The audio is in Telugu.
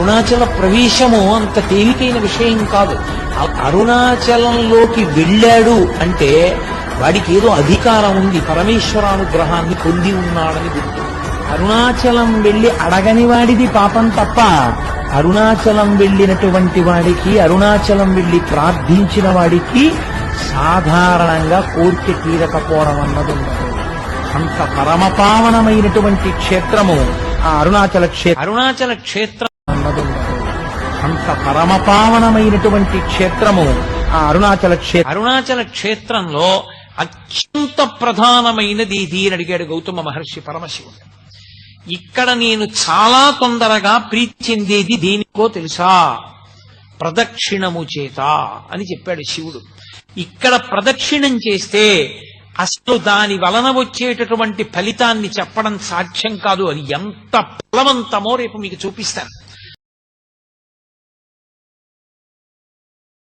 అరుణాచల ప్రవేశము అంత తేలికైన విషయం కాదు. అరుణాచలంలోకి వెళ్ళాడు అంటే వాడికి ఏదో అధికారం ఉంది పరమేశ్వరానుగ్రహాన్ని పొంది ఉన్నాడని గుర్తు. అరుణాచలం వెళ్ళి అడగని వాడిది పాపం తప్ప అరుణాచలం వెళ్ళినటువంటి వాడికి అరుణాచలం వెళ్ళి ప్రార్థించిన వాడికి సాధారణంగా కోరిక తీరకపోవడం అన్నది ఉండదు. అంత పరమపావనమైనటువంటి క్షేత్రము ఆ అరుణాచల క్షేత్ర అరుణాచల క్షేత్రం అంత పరమపావనమైనటువంటి క్షేత్రము ఆ అరుణాచల క్షేత్ర అరుణాచల క్షేత్రంలో అత్యంత ప్రధానమైనది ఇది అని అడిగాడు గౌతమ మహర్షి పరమశివుడు. ఇక్కడ నేను చాలా తొందరగా ప్రీతి చెందేది దేనికో తెలుసా? ప్రదక్షిణము చేత అని చెప్పాడు శివుడు. ఇక్కడ ప్రదక్షిణం చేస్తే అసలు దాని వలన వచ్చేటటువంటి ఫలితాన్ని చెప్పడం సాధ్యం కాదు. అది ఎంత బలవంతమో రేపు మీకు చూపిస్తాను.